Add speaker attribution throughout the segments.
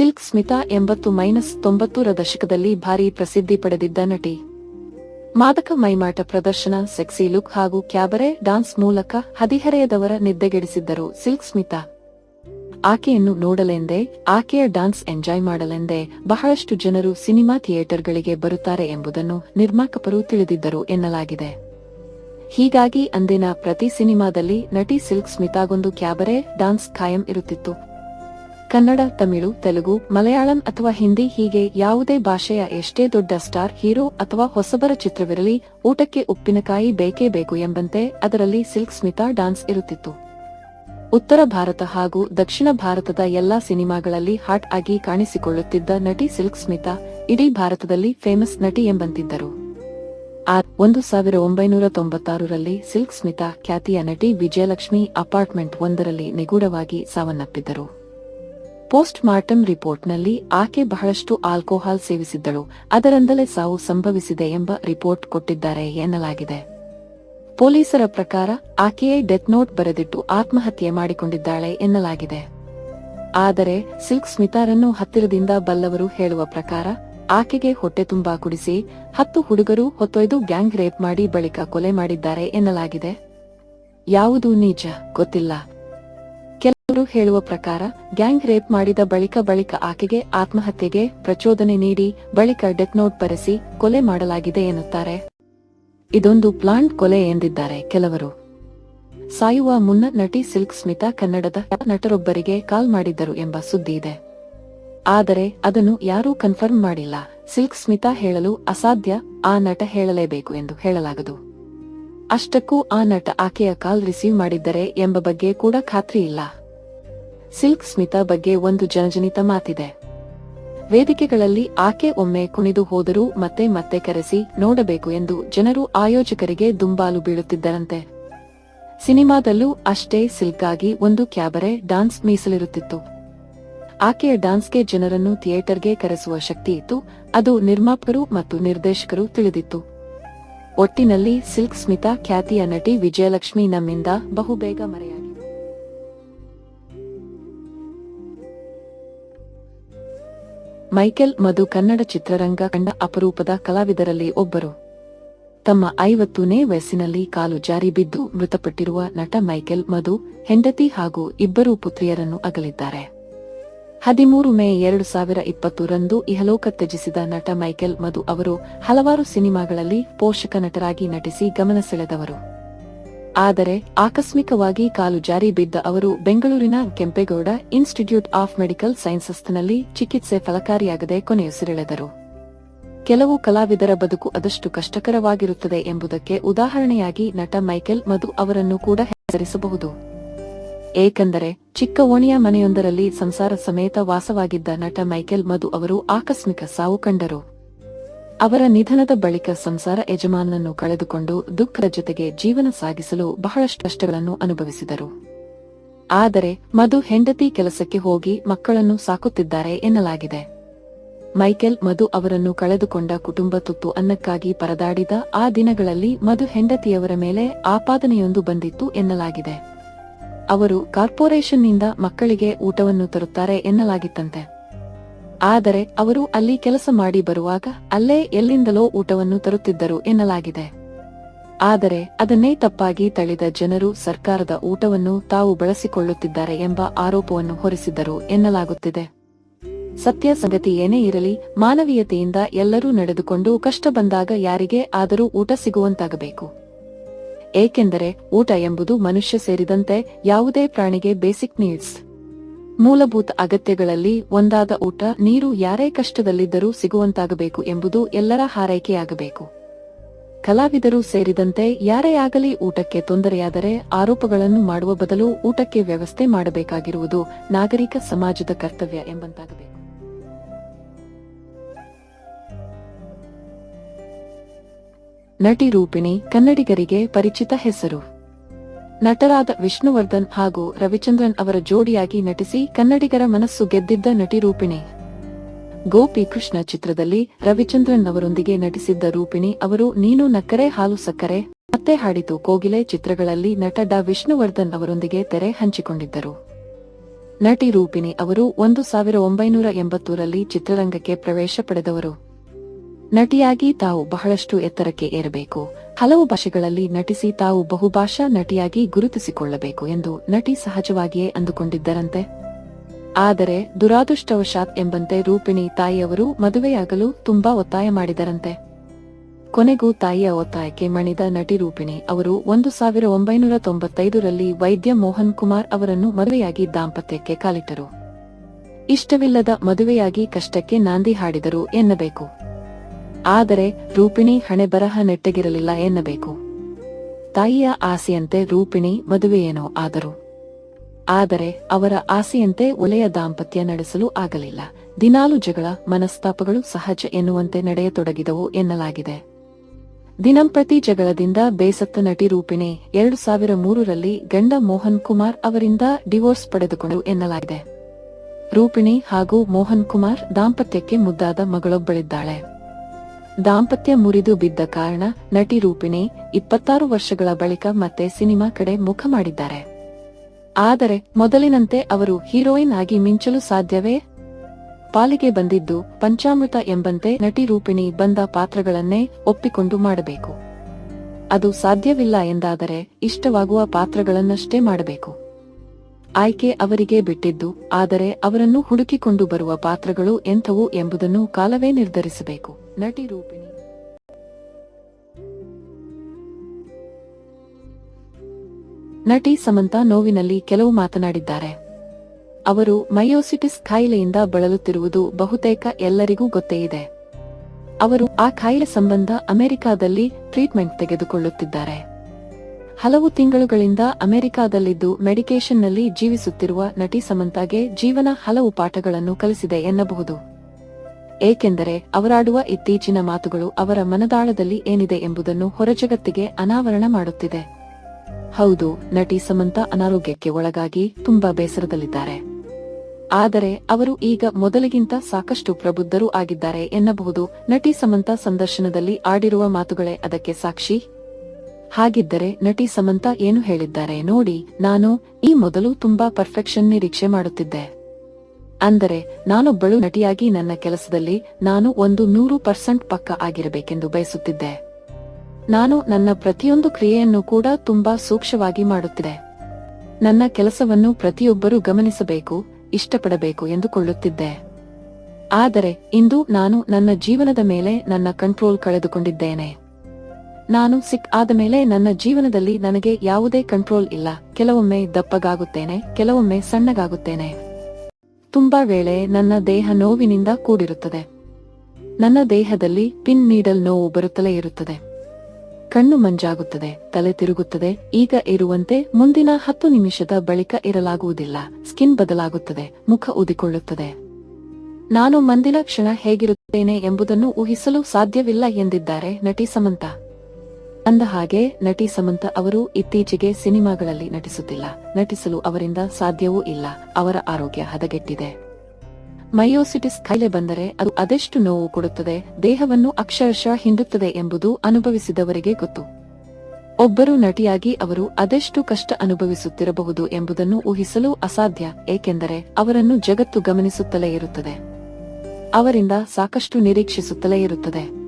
Speaker 1: Silk Smita ಎಂಬತ್ತು minus ತೊಂಬತ್ತರ ದಶಕದಲ್ಲಿ ಭಾರೀ ಪ್ರಸಿದ್ಧಿ ಪಡೆದಿದ್ದ ನಟಿ. ಮಾದಕ ಮೈಮಾಟ ಪ್ರದರ್ಶನ, ಸೆಕ್ಸಿ ಲುಕ್ ಹಾಗೂ ಕ್ಯಾಬರೆ ಡಾನ್ಸ್ ಮೂಲಕ ಹದಿಹರೆಯದವರ ನಿದ್ದೆಗೆಡಿಸಿದ್ದರು ಸಿಲ್ಕ್ ಸ್ಮಿತಾ. ಆಕೆಯನ್ನು ನೋಡಲೆಂದೇ, ಆಕೆಯ ಡಾನ್ಸ್ ಎಂಜಾಯ್ ಮಾಡಲೆಂದೇ ಬಹಳಷ್ಟು ಜನರು ಸಿನಿಮಾ ಥಿಯೇಟರ್ಗಳಿಗೆ ಬರುತ್ತಾರೆ ಎಂಬುದನ್ನು ನಿರ್ಮಾಪಕರು ತಿಳಿದಿದ್ದರು ಎನ್ನಲಾಗಿದೆ. ಹೀಗಾಗಿ ಅಂದಿನ ಪ್ರತಿ ಸಿನಿಮಾದಲ್ಲಿ ನಟಿ ಸಿಲ್ಕ್ ಸ್ಮಿತಾಗೊಂದು ಕ್ಯಾಬರೆ ಡಾನ್ಸ್ ಖಾಯಂ ಇರುತ್ತಿತ್ತು. ಕನ್ನಡ, ತಮಿಳು, ತೆಲುಗು, ಮಲಯಾಳಂ ಅಥವಾ ಹಿಂದಿ ಹೀಗೆ ಯಾವುದೇ ಭಾಷೆಯ ಎಷ್ಟೇ ದೊಡ್ಡ ಸ್ಟಾರ್, ಹೀರೋ ಅಥವಾ ಹೊಸಬರ ಚಿತ್ರವಿರಲಿ, ಊಟಕ್ಕೆ ಉಪ್ಪಿನಕಾಯಿ ಬೇಕೇ ಬೇಕು ಎಂಬಂತೆ ಅದರಲ್ಲಿ ಸಿಲ್ಕ್ ಸ್ಮಿತಾ ಡಾನ್ಸ್ ಇರುತ್ತಿತ್ತು. ಉತ್ತರ ಭಾರತ ಹಾಗೂ ದಕ್ಷಿಣ ಭಾರತದ ಎಲ್ಲಾ ಸಿನಿಮಾಗಳಲ್ಲಿ ಹಾಟ್ ಆಗಿ ಕಾಣಿಸಿಕೊಳ್ಳುತ್ತಿದ್ದ ನಟಿ ಸಿಲ್ಕ್ ಸ್ಮಿತಾ, ಇಡೀ ಭಾರತದಲ್ಲಿ ಫೇಮಸ್ ನಟಿ ಎಂಬಂತಿದ್ದರು. ಒಂದು ಸಾವಿರ ಒಂಬೈನೂರ ತೊಂಬತ್ತಾರರಲ್ಲಿ ಸಿಲ್ಕ್ ಸ್ಮಿತಾ ಖ್ಯಾತಿಯ ನಟಿ ವಿಜಯಲಕ್ಷ್ಮಿ ಅಪಾರ್ಟ್ಮೆಂಟ್ ಒಂದರಲ್ಲಿ ನಿಗೂಢವಾಗಿ ಸಾವನ್ನಪ್ಪಿದ್ದರು. ಪೋಸ್ಟ್ ಮಾರ್ಟಮ್ ರಿಪೋರ್ಟ್ನಲ್ಲಿ ಆಕೆ ಬಹಳಷ್ಟು ಆಲ್ಕೋಹಾಲ್ ಸೇವಿಸಿದ್ದಳು. ಅದರಿಂದಲೇ ಸಾವು ಸಂಭವಿಸಿದೆ ಎಂಬ ರಿಪೋರ್ಟ್ ಕೊಟ್ಟಿದ್ದಾರೆ ಎನ್ನಲಾಗಿದೆ. ಪೊಲೀಸರ ಪ್ರಕಾರ ಆಕೆಯೇ ಡೆತ್ ನೋಟ್ ಬರೆದಿಟ್ಟು ಆತ್ಮಹತ್ಯೆ ಮಾಡಿಕೊಂಡಿದ್ದಾಳೆ ಎನ್ನಲಾಗಿದೆ. ಆದರೆ ಸಿಲ್ಕ್ ಸ್ಮಿತಾರನ್ನು ಹತ್ತಿರದಿಂದ ಬಲ್ಲವರು ಹೇಳುವ ಪ್ರಕಾರ ಆಕೆಗೆ ಹೊಟ್ಟೆ ತುಂಬಾ ಕುಡಿಸಿ ಹತ್ತು ಹುಡುಗರು ಹೊತ್ತೊಯ್ದು ಗ್ಯಾಂಗ್ ರೇಪ್ ಮಾಡಿ ಬಳಿಕ ಕೊಲೆ ಮಾಡಿದ್ದಾರೆ ಎನ್ನಲಾಗಿದೆ. ಯಾವುದು ನಿಜ ಗೊತ್ತಿಲ್ಲ. ಕೆಲವರು ಹೇಳುವ ಪ್ರಕಾರ, ಗ್ಯಾಂಗ್ ರೇಪ್ ಮಾಡಿದ ಬಳಿಕ ಬಳಿಕ ಆಕೆಗೆ ಆತ್ಮಹತ್ಯೆಗೆ ಪ್ರಚೋದನೆ ನೀಡಿ, ಬಳಿಕ ಡೆತ್ ನೋಟ್ ಬರೆಸಿ ಕೊಲೆ ಮಾಡಲಾಗಿದೆ ಎನ್ನುತ್ತಾರೆ. ಇದೊಂದು ಪ್ಲಾಂಟ್ ಕೊಲೆ ಎಂದಿದ್ದಾರೆ ಕೆಲವರು. ಸಾಯುವ ಮುನ್ನ ನಟಿ ಸಿಲ್ಕ್ ಸ್ಮಿತಾ ಕನ್ನಡದ ನಟರೊಬ್ಬರಿಗೆ ಕಾಲ್ ಮಾಡಿದ್ದರು ಎಂಬ ಸುದ್ದಿ ಇದೆ. ಆದರೆ ಅದನ್ನು ಯಾರೂ ಕನ್ಫರ್ಮ್ ಮಾಡಿಲ್ಲ. ಸಿಲ್ಕ್ ಸ್ಮಿತಾ ಹೇಳಲು ಅಸಾಧ್ಯ, ಆ ನಟ ಹೇಳಲೇಬೇಕು ಎಂದು ಹೇಳಲಾಗದು. ಅಷ್ಟಕ್ಕೂ ಆ ನಟ ಆಕೆಯ ಕಾಲ್ ರಿಸೀವ್ ಮಾಡಿದ್ದರೆ ಎಂಬ ಬಗ್ಗೆ ಕೂಡ ಖಾತ್ರಿ ಇಲ್ಲ ಸಿಲ್ಕ್ ಸ್ಮಿತಾ ಬಗ್ಗೆ ಒಂದು ಜನಜನಿತ ಮಾತಿದೆ. ವೇದಿಕೆಗಳಲ್ಲಿ ಆಕೆ ಒಮ್ಮೆ ಕುಣಿದು ಹೋದರೂ ಮತ್ತೆ ಮತ್ತೆ ಕರೆಸಿ ನೋಡಬೇಕು ಎಂದು ಜನರು ಆಯೋಜಕರಿಗೆ ದುಂಬಾಲು ಬೀಳುತ್ತಿದ್ದರಂತೆ. ಸಿನಿಮಾದಲ್ಲೂ ಅಷ್ಟೇ ಸಿಲ್ಕ್ ಆಗಿ ಒಂದು ಕ್ಯಾಬರೆ ಡಾನ್ಸ್ ಮೀಸಲಿರುತ್ತಿತ್ತು. ಆಕೆಯ ಡಾನ್ಸ್ಗೆ ಜನರನ್ನು ಥಿಯೇಟರ್ಗೆ ಕರೆಸುವ ಶಕ್ತಿ ಇತ್ತು, ಅದು ನಿರ್ಮಾಪಕರು ಮತ್ತು ನಿರ್ದೇಶಕರು ತಿಳಿದಿತ್ತು. ಒಟ್ಟಿನಲ್ಲಿ ಸಿಲ್ಕ್ ಸ್ಮಿತಾ ಖ್ಯಾತಿಯ ನಟಿ ವಿಜಯಲಕ್ಷ್ಮಿ ನಮ್ಮಿಂದ ಬಹುಬೇಗ ಮರೆಯಾಗಿದೆ ಮೈಕೆಲ್ ಮಧು ಕನ್ನಡ ಚಿತ್ರರಂಗ ಕಂಡ ಅಪರೂಪದ ಕಲಾವಿದರಲ್ಲಿ ಒಬ್ಬರು. ತಮ್ಮ ಐವತ್ತನೇ ವಯಸ್ಸಿನಲ್ಲಿ ಕಾಲು ಜಾರಿ ಬಿದ್ದು ಮೃತಪಟ್ಟಿರುವ ನಟ ಮೈಕೆಲ್ ಮಧು, ಹೆಂಡತಿ ಹಾಗೂ ಇಬ್ಬರು ಪುತ್ರಿಯರನ್ನು ಅಗಲಿದ್ದಾರೆ. ಹದಿಮೂರು ಮೇ ಎರಡು ಸಾವಿರ ಇಪ್ಪತ್ತರಂದು ಇಹಲೋಕ ತ್ಯಜಿಸಿದ ನಟ ಮೈಕೆಲ್ ಮಧು ಅವರು ಹಲವಾರು ಸಿನಿಮಾಗಳಲ್ಲಿ ಪೋಷಕ ನಟರಾಗಿ ನಟಿಸಿ ಗಮನ ಸೆಳೆದವರು. ಆದರೆ ಆಕಸ್ಮಿಕವಾಗಿ ಕಾಲು ಜಾರಿ ಬಿದ್ದ ಅವರು ಬೆಂಗಳೂರಿನ ಕೆಂಪೇಗೌಡ ಇನ್ಸ್ಟಿಟ್ಯೂಟ್ ಆಫ್ ಮೆಡಿಕಲ್ ಸೈನ್ಸಸ್ನಲ್ಲಿ ಚಿಕಿತ್ಸೆ ಫಲಕಾರಿಯಾಗದೆ ಕೊನೆಯುಸಿರೆಳೆದರು. ಕೆಲವು ಕಲಾವಿದರ ಬದುಕು ಅದಷ್ಟು ಕಷ್ಟಕರವಾಗಿರುತ್ತದೆ ಎಂಬುದಕ್ಕೆ ಉದಾಹರಣೆಯಾಗಿ ನಟ ಮೈಕೆಲ್ ಮಧು ಅವರನ್ನು ಕೂಡ ಹೆಸರಿಸಬಹುದು. ಏಕೆಂದರೆ ಚಿಕ್ಕ ಓಣಿಯ ಮನೆಯೊಂದರಲ್ಲಿ ಸಂಸಾರ ಸಮೇತ ವಾಸವಾಗಿದ್ದ ನಟ ಮೈಕೆಲ್ ಮಧು ಅವರು ಆಕಸ್ಮಿಕ ಸಾವು ಕಂಡರು. ಅವರ ನಿಧನದ ಬಳಿಕ ಸಂಸಾರ ಯಜಮಾನನನ್ನು ಕಳೆದುಕೊಂಡು ದುಃಖದ ಜೊತೆಗೆ ಜೀವನ ಸಾಗಿಸಲು ಬಹಳಷ್ಟು ಕಷ್ಟಗಳನ್ನು ಅನುಭವಿಸಿದರು. ಆದರೆ ಮಧು ಹೆಂಡತಿ ಕೆಲಸಕ್ಕೆ ಹೋಗಿ ಮಕ್ಕಳನ್ನು ಸಾಕುತ್ತಿದ್ದಾರೆ ಎನ್ನಲಾಗಿದೆ. ಮೈಕೆಲ್ ಮಧು ಅವರನ್ನು ಕಳೆದುಕೊಂಡ ಕುಟುಂಬ ತುತ್ತು ಅನ್ನಕ್ಕಾಗಿ ಪರದಾಡಿದ ಆ ದಿನಗಳಲ್ಲಿ ಮಧು ಹೆಂಡತಿಯವರ ಮೇಲೆ ಆಪಾದನೆಯೊಂದು ಬಂದಿತ್ತು ಎನ್ನಲಾಗಿದೆ. ಅವರು ಕಾರ್ಪೊರೇಷನ್ನಿಂದ ಮಕ್ಕಳಿಗೆ ಊಟವನ್ನು ತರುತ್ತಾರೆ ಎನ್ನಲಾಗಿತ್ತಂತೆ. ಆದರೆ ಅವರು ಅಲ್ಲಿ ಕೆಲಸ ಮಾಡಿ ಬರುವಾಗ ಅಲ್ಲೇ ಎಲ್ಲಿಂದಲೋ ಊಟವನ್ನು ತರುತ್ತಿದ್ದರು ಎನ್ನಲಾಗಿದೆ. ಆದರೆ ಅದನ್ನೇ ತಪ್ಪಾಗಿ ತಳಿದ ಜನರು ಸರ್ಕಾರದ ಊಟವನ್ನು ತಾವು ಬಳಸಿಕೊಳ್ಳುತ್ತಿದ್ದಾರೆ ಎಂಬ ಆರೋಪವನ್ನು ಹೊರಿಸಿದ್ದರು ಎನ್ನಲಾಗುತ್ತಿದೆ. ಸತ್ಯ ಸಂಗತಿ ಏನೇ ಇರಲಿ, ಮಾನವೀಯತೆಯಿಂದ ಎಲ್ಲರೂ ನಡೆದುಕೊಂಡು ಕಷ್ಟ ಬಂದಾಗ ಯಾರಿಗೆ ಆದರೂ ಊಟ ಸಿಗುವಂತಾಗಬೇಕು. ಏಕೆಂದರೆ ಊಟ ಎಂಬುದು ಮನುಷ್ಯ ಸೇರಿದಂತೆ ಯಾವುದೇ ಪ್ರಾಣಿಗೆ ಬೇಸಿಕ್ ನೀಡ್ಸ್. ಮೂಲಭೂತ ಅಗತ್ಯಗಳಲ್ಲಿ ಒಂದಾದ ಊಟ, ನೀರು ಯಾರೇ ಕಷ್ಟದಲ್ಲಿದ್ದರೂ ಸಿಗುವಂತಾಗಬೇಕು ಎಂಬುದು ಎಲ್ಲರ ಹಾರೈಕೆಯಾಗಬೇಕು. ಕಲಾವಿದರು ಸೇರಿದಂತೆ ಯಾರೇ ಆಗಲಿ ಊಟಕ್ಕೆ ತೊಂದರೆಯಾದರೆ ಆರೋಪಗಳನ್ನು ಮಾಡುವ ಬದಲು ಊಟಕ್ಕೆ ವ್ಯವಸ್ಥೆ ಮಾಡಬೇಕಾಗಿರುವುದು ನಾಗರಿಕ ಸಮಾಜದ ಕರ್ತವ್ಯ ಎಂಬಂತಾಗಬೇಕು. ನಟಿ ರೂಪಿಣಿ ಕನ್ನಡಿಗರಿಗೆ ಪರಿಚಿತ ಹೆಸರು. ನಟರಾದ ವಿಷ್ಣುವರ್ಧನ್ ಹಾಗೂ ರವಿಚಂದ್ರನ್ ಅವರ ಜೋಡಿಯಾಗಿ ನಟಿಸಿ ಕನ್ನಡಿಗರ ಮನಸ್ಸು ಗೆದ್ದಿದ್ದ ನಟಿ ರೂಪಿಣಿ. ಗೋಪಿ ಕೃಷ್ಣ ಚಿತ್ರದಲ್ಲಿ ರವಿಚಂದ್ರನ್ ಅವರೊಂದಿಗೆ ನಟಿಸಿದ್ದ ರೂಪಿಣಿ ಅವರು ನೀನು ನಕ್ಕರೆ ಹಾಲು ಸಕ್ಕರೆ, ಮತ್ತೆ ಹಾಡಿತು ಕೋಗಿಲೆ ಚಿತ್ರಗಳಲ್ಲಿ ನಟ ಡಾ ವಿಷ್ಣುವರ್ಧನ್ ಅವರೊಂದಿಗೆ ತೆರೆ ಹಂಚಿಕೊಂಡಿದ್ದರು. ನಟಿ ರೂಪಿಣಿ ಅವರು ಒಂದು ಸಾವಿರ ಒಂಬೈನೂರ ಎಂಬತ್ತೂರಲ್ಲಿ ಚಿತ್ರರಂಗಕ್ಕೆ ಪ್ರವೇಶ ಪಡೆದವರು. ನಟಿಯಾಗಿ ತಾವು ಬಹಳಷ್ಟು ಎತ್ತರಕ್ಕೆ ಏರಬೇಕು. ಹಲವು ಭಾಷೆಗಳಲ್ಲಿ ನಟಿಸಿ ತಾವು ಬಹುಭಾಷಾ ನಟಿಯಾಗಿ ಗುರುತಿಸಿಕೊಳ್ಳಬೇಕು ಎಂದು ನಟಿ ಸಹಜವಾಗಿಯೇ ಅಂದುಕೊಂಡಿದ್ದರಂತೆ. ಆದರೆ ದುರಾದೃಷ್ಟವಶಾತ್ ಎಂಬಂತೆ ರೂಪಿಣಿ ತಾಯಿಯವರು ಮದುವೆಯಾಗಲು ತುಂಬಾ ಒತ್ತಾಯ ಮಾಡಿದರಂತೆ. ಕೊನೆಗೂ ತಾಯಿಯ ಒತ್ತಾಯಕ್ಕೆ ಮಣಿದ ನಟಿ ರೂಪಿಣಿ ಅವರು ಒಂದು ಸಾವಿರ ಒಂಬೈನೂರ ತೊಂಬತ್ತೈದರಲ್ಲಿ ವೈದ್ಯ ಮೋಹನ್ ಕುಮಾರ್ ಅವರನ್ನು ಮದುವೆಯಾಗಿ ದಾಂಪತ್ಯಕ್ಕೆ ಕಾಲಿಟ್ಟರು. ಇಷ್ಟವಿಲ್ಲದ ಮದುವೆಯಾಗಿ ಕಷ್ಟಕ್ಕೆ ನಾಂದಿ ಹಾಡಿದರು ಎನ್ನಬೇಕು. ಆದರೆ ರೂಪಿಣಿ ಹಣೆ ಬರಹ ನೆಟ್ಟಗಿರಲಿಲ್ಲ ಎನ್ನಬೇಕು. ತಾಯಿಯ ಆಸೆಯಂತೆ ರೂಪಿಣಿ ಮದುವೆಯೇನೋ ಆದರು. ಆದರೆ ಅವರ ಆಸೆಯಂತೆ ಒಲೆಯ ದಾಂಪತ್ಯ ನಡೆಸಲು ಆಗಲಿಲ್ಲ. ದಿನಾಲು ಜಗಳ, ಮನಸ್ತಾಪಗಳು ಸಹಜ ಎನ್ನುವಂತೆ ನಡೆಯತೊಡಗಿದವು ಎನ್ನಲಾಗಿದೆ. ದಿನಂಪ್ರತಿ ಜಗಳದಿಂದ ಬೇಸತ್ತ ನಟಿ ರೂಪಿಣಿ ಎರಡು ಸಾವಿರ ಮೂರರಲ್ಲಿ ಗಂಡ ಮೋಹನ್ ಕುಮಾರ್ ಅವರಿಂದ ಡಿವೋರ್ಸ್ ಪಡೆದುಕೊಂಡು ಎನ್ನಲಾಗಿದೆ. ರೂಪಿಣಿ ಹಾಗೂ ಮೋಹನ್ ಕುಮಾರ್ ದಾಂಪತ್ಯಕ್ಕೆ ಮುದ್ದಾದ ಮಗಳೊಬ್ಬಳಿದ್ದಾಳೆ. ದಾಂಪತ್ಯ ಮುರಿದು ಬಿದ್ದ ಕಾರಣ ನಟಿ ರೂಪಿಣಿ ಇಪ್ಪತ್ತಾರು ವರ್ಷಗಳ ಬಳಿಕ ಮತ್ತೆ ಸಿನಿಮಾ ಕಡೆ ಮುಖ ಮಾಡಿದ್ದಾರೆ. ಆದರೆ ಮೊದಲಿನಂತೆ ಅವರು ಹೀರೋಯಿನ್ ಆಗಿ ಮಿಂಚಲು ಸಾಧ್ಯವೇ? ಪಾಲಿಗೆ ಬಂದಿದ್ದು ಪಂಚಾಮೃತ ಎಂಬಂತೆ ನಟಿ ರೂಪಿಣಿ ಬಂದ ಪಾತ್ರಗಳನ್ನೇ ಒಪ್ಪಿಕೊಂಡು ಮಾಡಬೇಕು. ಅದು ಸಾಧ್ಯವಿಲ್ಲ ಎಂದಾದರೆ ಇಷ್ಟವಾಗುವ ಪಾತ್ರಗಳನ್ನಷ್ಟೇ ಮಾಡಬೇಕು. ಆಯ್ಕೆ ಅವರಿಗೆ ಬಿಟ್ಟಿದ್ದು, ಆದರೆ ಅವರನ್ನು ಹುಡುಕಿಕೊಂಡು ಬರುವ ಪಾತ್ರಗಳು ಎಂಥವು ಎಂಬುದನ್ನು ಕಾಲವೇ ನಿರ್ಧರಿಸಬೇಕು. ನಟಿ ರೂಪಿಣಿ. ನಟಿ ಸಮಂತಾ ನೋವಿನಲ್ಲಿ ಕೆಲವು ಮಾತನಾಡಿದ್ದಾರೆ. ಅವರು ಮಯೋಸಿಟಿಸ್ ಕಾಯಿಲೆಯಿಂದ ಬಳಲುತ್ತಿರುವುದು ಬಹುತೇಕ ಎಲ್ಲರಿಗೂ ಗೊತ್ತೇ ಇದೆ. ಅವರು ಆ ಕಾಯಿಲೆ ಸಂಬಂಧ ಅಮೆರಿಕಾದಲ್ಲಿ ಟ್ರೀಟ್ಮೆಂಟ್ ತೆಗೆದುಕೊಳ್ಳುತ್ತಿದ್ದಾರೆ. ಹಲವು ತಿಂಗಳುಗಳಿಂದ ಅಮೆರಿಕಾದಲ್ಲಿದ್ದು ಮೆಡಿಕೇಶನ್ನಲ್ಲಿ ಜೀವಿಸುತ್ತಿರುವ ನಟಿ ಸಮಂತಾಗೆ ಜೀವನ ಹಲವು ಪಾಠಗಳನ್ನು ಕಲಿಸಿದೆ ಎನ್ನಬಹುದು. ಏಕೆಂದರೆ ಅವರಾಡುವ ಇತ್ತೀಚಿನ ಮಾತುಗಳು ಅವರ ಮನದಾಳದಲ್ಲಿ ಏನಿದೆ ಎಂಬುದನ್ನು ಹೊರಜಗತ್ತಿಗೆ ಅನಾವರಣ ಮಾಡುತ್ತಿದೆ. ಹೌದು, ನಟಿ ಸಮಂತ ಅನಾರೋಗ್ಯಕ್ಕೆ ಒಳಗಾಗಿ ತುಂಬಾ ಬೇಸರದಲ್ಲಿದ್ದಾರೆ. ಆದರೆ ಅವರು ಈಗ ಮೊದಲಿಗಿಂತ ಸಾಕಷ್ಟು ಪ್ರಬುದ್ಧರೂ ಆಗಿದ್ದಾರೆ ಎನ್ನಬಹುದು. ನಟಿ ಸಮಂತ ಸಂದರ್ಶನದಲ್ಲಿ ಆಡಿರುವ ಮಾತುಗಳೇ ಅದಕ್ಕೆ ಸಾಕ್ಷಿ. ಹಾಗಿದ್ದರೆ ನಟಿ ಸಮಂತ ಏನು ಹೇಳಿದ್ದಾರೆ ನೋಡಿ. ನಾನು ಈ ಮೊದಲು ತುಂಬಾ ಪರ್ಫೆಕ್ಷನ್ ನಿರೀಕ್ಷೆ ಮಾಡುತ್ತಿದ್ದೆ. ಅಂದರೆ ನಾನೊಬ್ಬಳು ನಟಿಯಾಗಿ ನನ್ನ ಕೆಲಸದಲ್ಲಿ ನಾನು ಒಂದು ನೂರು ಪರ್ಸೆಂಟ್ ಪಕ್ಕ ಆಗಿರಬೇಕೆಂದು ಬಯಸುತ್ತಿದ್ದೆ. ನಾನು ನನ್ನ ಪ್ರತಿಯೊಂದು ಕ್ರಿಯೆಯನ್ನು ಕೂಡ ತುಂಬಾ ಸೂಕ್ಷ್ಮವಾಗಿ ಮಾಡುತ್ತಿದೆ. ನನ್ನ ಕೆಲಸವನ್ನು ಪ್ರತಿಯೊಬ್ಬರೂ ಗಮನಿಸಬೇಕು, ಇಷ್ಟಪಡಬೇಕು ಎಂದುಕೊಳ್ಳುತ್ತಿದ್ದೆ. ಆದರೆ ಇಂದು ನಾನು ನನ್ನ ಜೀವನದ ಮೇಲೆ ನನ್ನ ಕಂಟ್ರೋಲ್ ಕಳೆದುಕೊಂಡಿದ್ದೇನೆ. ನಾನು ಸಿಕ್ ಆದ ಮೇಲೆ ನನ್ನ ಜೀವನದಲ್ಲಿ ನನಗೆ ಯಾವುದೇ ಕಂಟ್ರೋಲ್ ಇಲ್ಲ. ಕೆಲವೊಮ್ಮೆ ದಪ್ಪಗಾಗುತ್ತೇನೆ, ಕೆಲವೊಮ್ಮೆ ಸಣ್ಣಗಾಗುತ್ತೇನೆ. ತುಂಬಾ ವೇಳೆ ನನ್ನ ದೇಹ ನೋವಿನಿಂದ ಕೂಡಿರುತ್ತದೆ. ನನ್ನ ದೇಹದಲ್ಲಿ ಪಿನ್ ನೀಡಲ್ ನೋವು ಬರುತ್ತಲೇ ಇರುತ್ತದೆ. ಕಣ್ಣು ಮಂಜಾಗುತ್ತದೆ, ತಲೆ ತಿರುಗುತ್ತದೆ, ಈಗ ಇರುವಂತೆ ಮುಂದಿನ ಹತ್ತು ನಿಮಿಷದ ಬಳಿಕ ಇರಲಾಗುವುದಿಲ್ಲ. ಸ್ಕಿನ್ ಬದಲಾಗುತ್ತದೆ, ಮುಖ ಊದಿಕೊಳ್ಳುತ್ತದೆ ನಾನು ಮಂದಿನ ಕ್ಷಣ ಹೇಗಿರುತ್ತೇನೆ ಎಂಬುದನ್ನು ಊಹಿಸಲು ಸಾಧ್ಯವಿಲ್ಲ ಎಂದಿದ್ದಾರೆ ನಟಿ ಸಮಂತಾ. ಅಂದ ಹಾಗೆ ನಟಿ ಸಮಂತ ಅವರು ಇತ್ತೀಚೆಗೆ ಸಿನಿಮಾಗಳಲ್ಲಿ ನಟಿಸುತ್ತಿಲ್ಲ. ನಟಿಸಲು ಅವರಿಂದ ಸಾಧ್ಯವೂ ಇಲ್ಲ. ಅವರ ಆರೋಗ್ಯ ಹದಗೆಟ್ಟಿದೆ. ಮಯೋಸಿಟಿಸ್ ಕಾಯಿಲೆ ಬಂದರೆ ಅದು ಅದೆಷ್ಟು ನೋವು ಕೊಡುತ್ತದೆ, ದೇಹವನ್ನು ಅಕ್ಷರಶಃ ಹಿಂಡುತ್ತದೆ ಎಂಬುದು ಅನುಭವಿಸಿದವರಿಗೆ ಗೊತ್ತು. ಒಬ್ಬರು ನಟಿಯಾಗಿ ಅವರು ಅದೆಷ್ಟು ಕಷ್ಟ ಅನುಭವಿಸುತ್ತಿರಬಹುದು ಎಂಬುದನ್ನು ಊಹಿಸಲು ಅಸಾಧ್ಯ, ಏಕೆಂದರೆ ಅವರನ್ನು ಜಗತ್ತು ಗಮನಿಸುತ್ತಲೇ ಇರುತ್ತದೆ. ಅವರಿಂದ ಸಾಕಷ್ಟು ನಿರೀಕ್ಷಿಸುತ್ತಲೇ ಇರುತ್ತದೆ.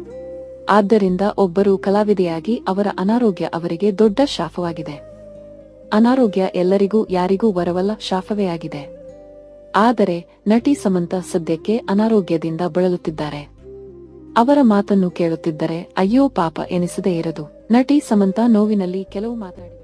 Speaker 1: ಆದ್ದರಿಂದ ಒಬ್ಬರು ಕಲಾವಿದೆಯಾಗಿ ಅವರ ಅನಾರೋಗ್ಯ ಅವರಿಗೆ ದೊಡ್ಡ ಶಾಪವಾಗಿದೆ. ಅನಾರೋಗ್ಯ ಎಲ್ಲರಿಗೂ ಯಾರಿಗೂ ವರವಲ್ಲ ಶಾಪವೇ ಆಗಿದೆ. ಆದರೆ ನಟಿ ಸಮಂತ ಸದ್ಯಕ್ಕೆ ಅನಾರೋಗ್ಯದಿಂದ ಬಳಲುತ್ತಿದ್ದಾರೆ. ಅವರ ಮಾತನ್ನು ಕೇಳುತ್ತಿದ್ದರೆ, ಅಯ್ಯೋ ಪಾಪ ಎನಿಸದೇ ಇರದು. ನಟಿ ಸಮಂತ ನೋವಿನಲ್ಲಿ ಕೆಲವು ಮಾತಾಡಿ